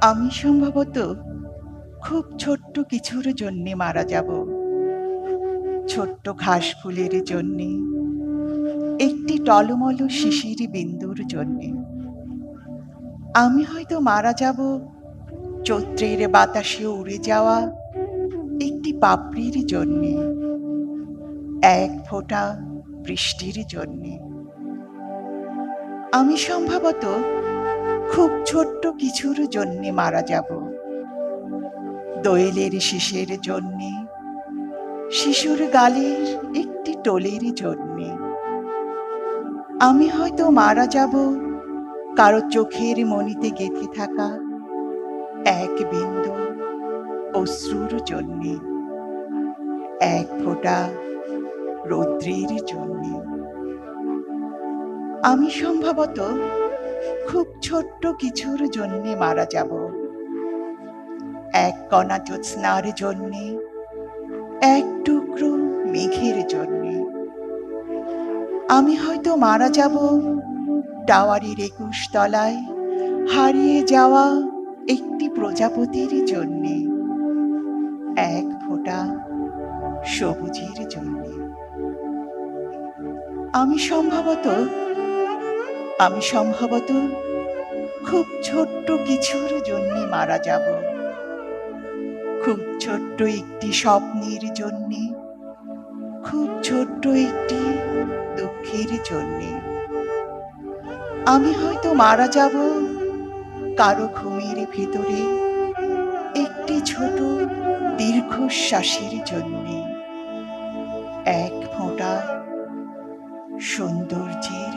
আমি সম্ভবত খুব ছোট্ট কিছুর জন্যে মারা যাব। ছোট্ট ঘাস ফুলের জন্যে, একটি টলমল শিশির বিন্দুর জন্যে। আমি হয়তো মারা যাব, চৈত্রের বাতাসে উড়ে যাওয়া একটি পাপড়ির জন্যে, এক ফোঁটা বৃষ্টির জন্যে। আমি সম্ভবত খুব ছোট্ট কিছুর জন্যে মারা যাব। দোয়েলের শিশের জন্যে, শিশুর গালের একটি টোলের জন্যে। আমি হয়তো মারা যাব, কারও চোখের মনিতে গেঁথে থাকা এক বিন্দু অশ্রুর জন্যে, এক ফোঁটা রৌদ্রের জন্যে। আমি সম্ভবত খুব ছোট্ট কিছুর জন্যে মারা যাব। এক কণা জ্যোৎস্নার জন্যে, এক টুকরো মেঘের জন্যে। আমি হয়তো মারা যাব টাওয়ারের একুশ তলায় হারিয়ে যাওয়া একটি প্রজাপতির জন্যে, এক ফোঁটা সবুজের জন্যে। আমি সম্ভবত আমি সম্ভবত খুব ছোট্ট কিছুর জন্য মারা যাব। খুব ছোট্ট একটি স্বপ্নের জন্যে, খুব ছোট্ট একটি দুঃখের জন্যে। আমি হয়তো মারা যাব কারও ঘুমের ভেতরে একটি ছোট দীর্ঘশ্বাসের জন্যে। এক ফোঁটা সৌন্দর্যের